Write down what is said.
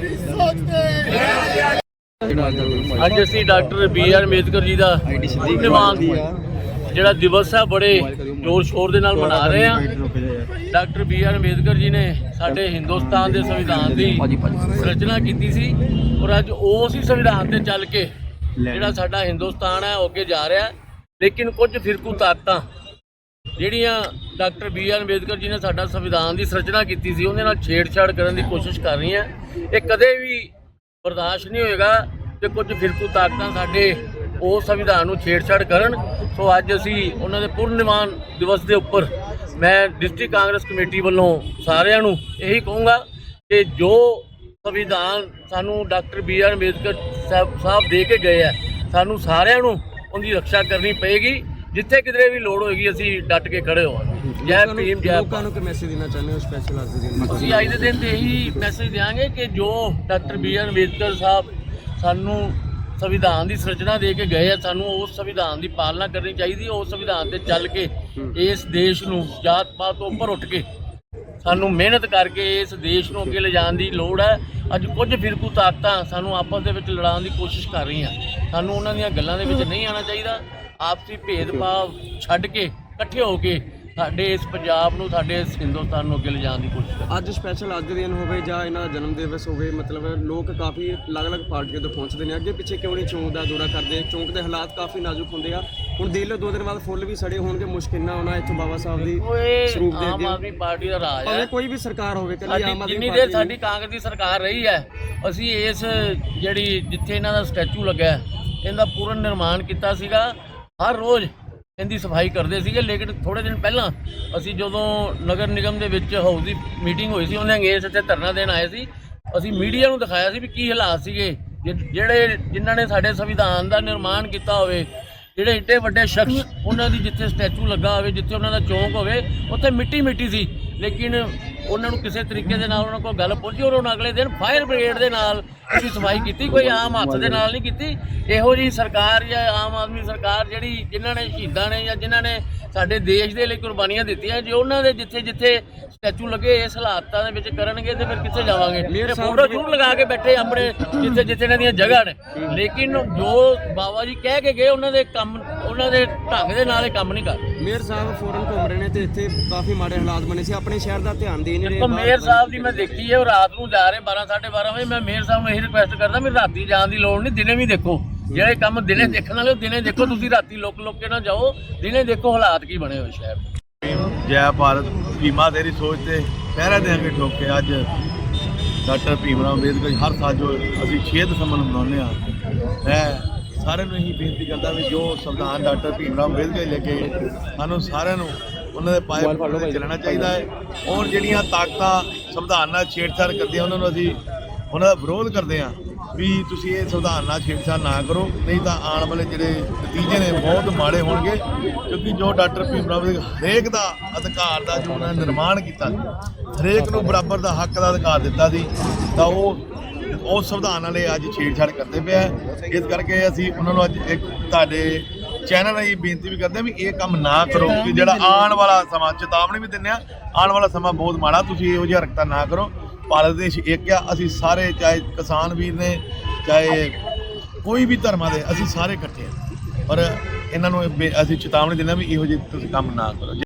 ਨਹੀਂ ਸੋਚਦੇ ਅੱਜ ਅਸੀਂ doctor B R Ambedkar ji ਦਾ ਨਿਵਾਨ ਜਿਹੜਾ ਦਿਵਸ ਹੈ, ਬੜੇ ਜ਼ੋਰ ਸ਼ੋਰ ਦੇ ਨਾਲ ਮਨਾ ਰਹੇ ਆ doctor B R Ambedkar ji ਨੇ ਸਾਡੇ ਹਿੰਦੁਸਤਾਨ ਦੇ ਸੰਵਿਧਾਨ ਦੀ ਰਚਨਾ ਕੀਤੀ ਸੀ ਔਰ ਅੱਜ ਉਸ ਹੀ ਸੰਵਿਧਾਨ ਤੇ ਚੱਲ ਕੇ ਜਿਹੜਾ ਸਾਡਾ ਹਿੰਦੁਸਤਾਨ ਹੈ, ਉਹ ਅੱਗੇ ਜਾ ਰਿਹਾ। ਲੇਕਿਨ ਕੁਝ ਫਿਰਕੂ ਤਾਕਤਾਂ ਜਿਹੜੀਆਂ doctor B R Ambedkar ji ਨੇ ਸਾਡਾ ਸੰਵਿਧਾਨ ਦੀ ਸਿਰਜਣਾ ਕੀਤੀ ਸੀ, ਉਹਦੇ ਨਾਲ ਛੇੜਛਾੜ ਕਰਨ ਦੀ ਕੋਸ਼ਿਸ਼ ਕਰ ਹੈ ਇਹ ਕਦੇ ਵੀ ਬਰਦਾਸ਼ਤ ਨਹੀਂ ਹੋਏਗਾ ਕਿ ਕੁਝ ਫਿਰਕੂ ਤਾਕਤਾਂ ਸਾਡੇ ਉਹ ਸੰਵਿਧਾਨ ਨੂੰ ਛੇੜਛਾੜ ਕਰਨ। ਸੋ ਅੱਜ ਅਸੀਂ ਉਹਨਾਂ ਦੇ ਪੁਰਨਿਮਾਨ ਦਿਵਸ ਦੇ ਉੱਪਰ ਮੈਂ ਡਿਸਟ੍ਰਿਕਟ ਕਾਂਗਰਸ ਕਮੇਟੀ ਵੱਲੋਂ ਸਾਰਿਆਂ ਨੂੰ ਇਹੀ ਕਹੂੰਗਾ ਕਿ ਜੋ ਸੰਵਿਧਾਨ ਸਾਨੂੰ doctor B R Ambedkar sahib sahib ਦੇ ਕੇ ਗਏ ਆ, ਸਾਨੂੰ ਸਾਰਿਆਂ ਨੂੰ ਉਹਦੀ ਰੱਖਿਆ ਕਰਨੀ ਪਏਗੀ। ਜਿੱਥੇ ਕਿਧਰੇ ਵੀ ਲੋੜ ਹੋਏਗੀ, ਅਸੀਂ ਡਟ ਕੇ ਖੜੇ ਹੋਵਾਂਗੇ। ਜੈ ਭੀਮ ਜੈ ਲੋਕਾਂ ਨੂੰ ਕਿ ਮੈਸੇਜ ਦੇਣਾ ਚਾਹੁੰਦੇ ਹੋ ਸਪੈਸ਼ਲ ਅੱਜ ਦੇ ਦਿਨ? ਅਸੀਂ ਅੱਜ ਦੇ ਦਿਨ ਤੇ ਇਹੀ ਮੈਸੇਜ ਦਿਆਂਗੇ ਕਿ ਜੋ doctor B R Ambedkar sahib ਸਾਨੂੰ ਸੰਵਿਧਾਨ ਦੀ ਸਿਰਜਣਾ ਦੇ ਕੇ ਗਏ ਆ ਸਾਨੂੰ ਉਸ ਸੰਵਿਧਾਨ ਦੀ ਪਾਲਣਾ ਕਰਨੀ ਚਾਹੀਦੀ ਹੈ ਉਸ ਸੰਵਿਧਾਨ ਤੇ ਚੱਲ ਕੇ ਇਸ ਦੇਸ਼ ਨੂੰ ਜਾਤ ਪਾਤ ਤੋਂ ਉੱਪਰ ਉੱਠ ਕੇ ਸਾਨੂੰ ਮਿਹਨਤ ਕਰਕੇ ਇਸ ਦੇਸ਼ ਨੂੰ ਅੱਗੇ ਲਿਜਾਣ ਦੀ ਲੋੜ ਹੈ ਅੱਜ ਕੁਝ ਫਿਰਕੂ ਤਾਕਤਾਂ ਸਾਨੂੰ ਆਪਸ ਦੇ ਵਿੱਚ ਲੜਾਉਣ ਦੀ ਕੋਸ਼ਿਸ਼ ਕਰ ਰਹੀਆਂ। ਸਾਨੂੰ ਉਹਨਾਂ ਦੀਆਂ ਗੱਲਾਂ ਦੇ ਵਿੱਚ ਨਹੀਂ ਆਉਣਾ ਚਾਹੀਦਾ। ਆਪਸੀ ਭੇਦਭਾਵ ਛੱਡ ਕੇ ਇਕੱਠੇ ਹੋ ਕੇ ਸਾਡੇ ਇਸ ਪੰਜਾਬ ਨੂੰ ਸਾਡੇ ਇਸ ਹਿੰਦੁਸਤਾਨ ਨੂੰ ਅੱਗੇ ਲਿਜਾਣ ਦੀ ਕੋਸ਼ਿਸ਼ ਕਰ। ਅੱਜ ਸਪੈਸ਼ਲ ਅੱਜ ਦੇ ਦਿਨ ਹੋਵੇ ਜਾਂ ਇਹਨਾਂ ਦਾ ਜਨਮ ਦਿਵਸ ਹੋਵੇ ਮਤਲਬ ਲੋਕ ਕਾਫੀ ਅਲੱਗ-ਅਲੱਗ ਪਾਰਟੀਆਂ ਤੋਂ ਪਹੁੰਚਦੇ ਨੇ। ਅੱਗੇ ਪਿੱਛੇ ਕਿਉਂ ਨਹੀਂ ਚੌਂਕ ਦਾ ਦੌਰਾ ਕਰਦੇ? ਚੌਂਕ ਦੇ ਹਾਲਾਤ ਕਾਫੀ ਨਾਜ਼ੁਕ ਹੁੰਦੇ ਆ। ਹੁਣ ਦੇਖ ਲਓ ਦੋ ਦਿਨ ਬਾਅਦ ਫੁੱਲ ਵੀ ਸੜੇ ਹੋਣਗੇ ਮੁਸ਼ਕਿਲ ਨਾ ਆਉਣਾ ਇੱਥੋਂ ਬਾਬਾ ਸਾਹਿਬ ਦੀ ਸਰੂਪ ਦੇ ਆਮ ਆਦਮੀ ਪਾਰਟੀ ਦਾ ਰਾਜ ਹੈ। ਕੋਈ ਵੀ ਸਰਕਾਰ ਹੋਵੇ ਕੱਲੀ ਆਮ ਆਦਮੀ ਜਿੰਨੀ ਦੇਰ ਸਾਡੀ ਕਾਂਗਰਸ ਦੀ ਸਰਕਾਰ ਰਹੀ ਹੈ ਅਸੀਂ ਇਸ ਜਿਹੜੀ ਜਿੱਥੇ ਇਹਨਾਂ ਦਾ ਸਟੈਚੂ ਲੱਗਾ ਹੈ, ਇਹਦਾ ਪੂਰਨ ਨਿਰਮਾਣ ਕੀਤਾ ਸੀਗਾ। ਹਰ ਰੋਜ਼ ਇਹਦੀ ਸਫ਼ਾਈ ਕਰਦੇ ਸੀਗੇ, ਲੇਕਿਨ ਥੋੜੇ ਦਿਨ ਪਹਿਲਾਂ ਅਸੀਂ ਜਦੋਂ ਨਗਰ ਨਿਗਮ ਦੇ ਵਿੱਚ ਹਾਊਸ ਦੀ ਮੀਟਿੰਗ ਹੋਈ ਸੀ, ਉਹਨੇ ਅੰਗੇਜ਼ ਇੱਥੇ ਧਰਨਾ ਦੇਣ ਆਏ ਸੀ। ਅਸੀਂ ਮੀਡੀਆ ਨੂੰ ਦਿਖਾਇਆ ਸੀ ਵੀ ਕੀ ਹਾਲਾਤ ਸੀਗੇ। ਜਿ- ਜਿਹੜੇ ਜਿਨ੍ਹਾਂ ਨੇ ਸਾਡੇ ਸੰਵਿਧਾਨ ਦਾ ਨਿਰਮਾਣ ਕੀਤਾ ਹੋਵੇ, ਜਿਹੜੇ ਇੱਡੇ ਵੱਡੇ ਸ਼ਖਸ, ਉਹਨਾਂ ਦੀ ਜਿੱਥੇ ਸਟੈਚੂ ਲੱਗਾ ਹੋਵੇ, ਜਿੱਥੇ ਉਹਨਾਂ ਦਾ ਚੌਂਕ ਹੋਵੇ, ਉੱਥੇ ਮਿੱਟੀ ਮਿੱਟੀ ਸੀ। ਲੇਕਿਨ ਉਹਨਾਂ ਨੂੰ ਕਿਸੇ ਤਰੀਕੇ ਦੇ ਨਾਲ ਉਹਨਾਂ ਕੋਲ ਗੱਲ ਪਹੁੰਚੀ ਔਰ ਉਹਨਾਂ ਅਗਲੇ ਦਿਨ ਫਾਇਰ ਬ੍ਰਿਗੇਡ ਦੇ ਨਾਲ ਅਸੀਂ ਸਫ਼ਾਈ ਕੀਤੀ ਕੋਈ ਆਮ ਹੱਥ ਦੇ ਨਾਲ ਨਹੀਂ ਕੀਤੀ। ਇਹੋ ਜੀ ਸਰਕਾਰ ਜਾਂ ਆਮ ਆਦਮੀ ਸਰਕਾਰ ਜਿਹੜੀ ਜਿਨ੍ਹਾਂ ਨੇ ਸ਼ਹੀਦਾਂ ਨੇ ਜਾਂ ਜਿਨ੍ਹਾਂ ਨੇ ਸਾਡੇ ਦੇਸ਼ ਦੇ ਲਈ ਕੁਰਬਾਨੀਆਂ ਦਿੱਤੀਆਂ ਜੇ ਉਹਨਾਂ ਦੇ ਜਿੱਥੇ ਜਿੱਥੇ ਸਟੈਚੂ ਲੱਗੇ ਇਸ ਹਾਲਾਤਾਂ ਦੇ ਵਿੱਚ ਕਰਨਗੇ ਤੇ ਫਿਰ ਕਿੱਥੇ ਜਾਵਾਂਗੇ? ਫੋਟੋ ਜ਼ਰੂਰ ਲਗਾ ਕੇ ਬੈਠੇ ਆਪਣੇ ਜਿੱਥੇ ਜਿੱਥੇ ਇਹਨਾਂ ਦੀਆਂ ਜਗ੍ਹਾ ਨੇ। ਲੇਕਿਨ ਜੋ ਬਾਬਾ ਜੀ ਕਹਿ ਕੇ ਗਏ ਉਹਨਾਂ ਦੇ ਕੰਮ ਉਹਨਾਂ ਦੇ ਢੰਗ ਦੇ ਨਾਲ ਇਹ ਕੰਮ ਨਹੀਂ ਕਰ ਮੇਅਰ ਸਾਹਿਬ ਫੋਰਨ ਘੁੰਮ ਰਹੇ ਨੇ ਤੇ ਇੱਥੇ ਕਾਫੀ ਮਾੜੇ ਹਾਲਾਤ ਬਣੇ ਸੀ। ਆਪਣੇ ਸ਼ਹਿਰ ਦਾ ਧਿਆਨ ਦੇ ਦੇਖੋ ਮੇਅਰ ਸਾਹਿਬ ਦੀ ਮੈਂ ਦੇਖੀ ਹੈ ਉਹ ਰਾਤ ਨੂੰ ਜਾ ਰਹੇ 12 12:30 ਵਜੇ ਮੈਂ ਮੇਅਰ ਸਾਹਿਬ ਨੂੰ ਇਹੀ ਰਿਕੁਐਸਟ ਕਰਦਾ ਵੀ ਰਾਤੀ ਜਾਣ ਦੀ ਲੋੜ ਨਹੀਂ ਦਿਨੇ ਵੀ ਦੇਖੋ। ਜਿਹੜੇ ਕੰਮ ਦਿਨੇ ਦੇਖਣ ਵਾਲੇ ਉਹ ਦਿਨੇ ਦੇਖੋ ਤੁਸੀਂ ਰਾਤੀ ਲੁੱਕ ਲੁੱਕ ਕੇ ਨਾ ਜਾਓ ਦਿਨੇ ਦੇਖੋ ਹਾਲਾਤ ਕੀ ਬਣੇ ਹੋਏ ਸ਼ਹਿਰ ਦੇ। ਜੈ ਭਾਰਤ ਭੀਮਾ ਤੇਰੀ ਸੋਚ ਤੇ ਪਹਿਰਾ ਦੇਾਂਗੇ ਠੋਕ ਕੇ ਅੱਜ ਡਾਕਟਰ ਭੀਮ ਰਾਓ ਅੰਬੇਦਕਰ। ਹਰ ਸਾਲ ਜੋ ਅਸੀਂ 6 ਦਸੰਬਰ ਨੂੰ ਮਨਾਉਂਦੇ ਆ ਮੈਂ ਸਾਰਿਆਂ ਨੂੰ ਇਹੀ ਬੇਨਤੀ ਕਰਦਾ ਵੀ ਜੋ ਸੰਵਿਧਾਨ ਡਾਕਟਰ ਭੀਮ ਰਾਓ ਅੰਬੇਦਕਰ ਲੈ ਕੇ ਸਾਨੂੰ ਸਾਰਿਆਂ ਨੂੰ ਉਹਨਾਂ ਦੇ ਪਾਏ ਤੇ ਚੱਲਣਾ ਚਾਹੀਦਾ ਹੈ। ਔਰ ਜਿਹੜੀਆਂ ਤਾਕਤਾਂ ਸੰਵਿਧਾਨ ਨਾਲ ਛੇੜਛਾੜ ਕਰਦੀਆਂ ਉਹਨਾਂ ਨੂੰ ਅਸੀਂ ਉਹਨਾਂ ਦਾ ਵਿਰੋਧ ਕਰਦੇ ਆ ਵੀ ਤੁਸੀਂ ਇਹ ਸੰਵਿਧਾਨ ਨਾਲ ਛੇੜਛਾੜ ਨਾ ਕਰੋ ਨਹੀਂ ਤਾਂ ਆਉਣ ਵਾਲੇ ਜਿਹੜੇ ਨਤੀਜੇ ਨੇ ਬਹੁਤ ਮਾੜੇ ਹੋਣਗੇ ਕਿਉਂਕਿ ਜੋ ਡਾਕਟਰ ਭੀਮ ਅੰਬੇਦਕਰ ਹਰੇਕ ਦਾ ਅਧਿਕਾਰ ਦਾ ਜੋ ਉਹਨਾਂ ਨੇ ਨਿਰਮਾਣ ਕੀਤਾ ਸੀ ਹਰੇਕ ਨੂੰ ਬਰਾਬਰ ਦਾ ਹੱਕ ਦਾ ਅਧਿਕਾਰ ਦਿੱਤਾ ਸੀ ਤਾਂ ਉਹ ਉਹ ਸੰਵਿਧਾਨ ਵਾਲੇ ਅੱਜ ਛੇੜਛਾੜ ਕਰਦੇ ਪਿਆ ਇਸ ਕਰਕੇ ਅਸੀਂ ਉਹਨਾਂ ਨੂੰ ਅੱਜ ਇੱਕ ਤੁਹਾਡੇ ਚੈਨਲ ਰਾਹੀਂ ਬੇਨਤੀ ਵੀ ਕਰਦੇ ਹਾਂ ਵੀ ਇਹ ਕੰਮ ਨਾ ਕਰੋ ਕਿ ਜਿਹੜਾ ਆਉਣ ਵਾਲਾ ਸਮਾਂ ਚੇਤਾਵਨੀ ਵੀ ਦਿੰਦੇ ਆ ਆਉਣ ਵਾਲਾ ਸਮਾਂ ਬਹੁਤ ਮਾੜਾ ਤੁਸੀਂ ਇਹੋ ਜਿਹੀ ਹਰਕਤਾਂ ਨਾ ਕਰੋ। ਭਾਰਤ ਦੇਸ਼ ਇੱਕ ਆ ਅਸੀਂ ਸਾਰੇ ਚਾਹੇ ਕਿਸਾਨ ਵੀਰ ਨੇ ਚਾਹੇ ਕੋਈ ਵੀ ਧਰਮਾਂ ਦੇ ਅਸੀਂ ਸਾਰੇ ਇਕੱਠੇ ਆ ਪਰ ਇਹਨਾਂ ਨੂੰ ਇਹ ਬੇ- ਅਸੀਂ ਚੇਤਾਵਨੀ ਦਿੰਦੇ ਹਾਂ ਵੀ ਇਹੋ ਜਿਹੇ ਤੁਸੀਂ ਕੰਮ ਨਾ ਕਰੋ।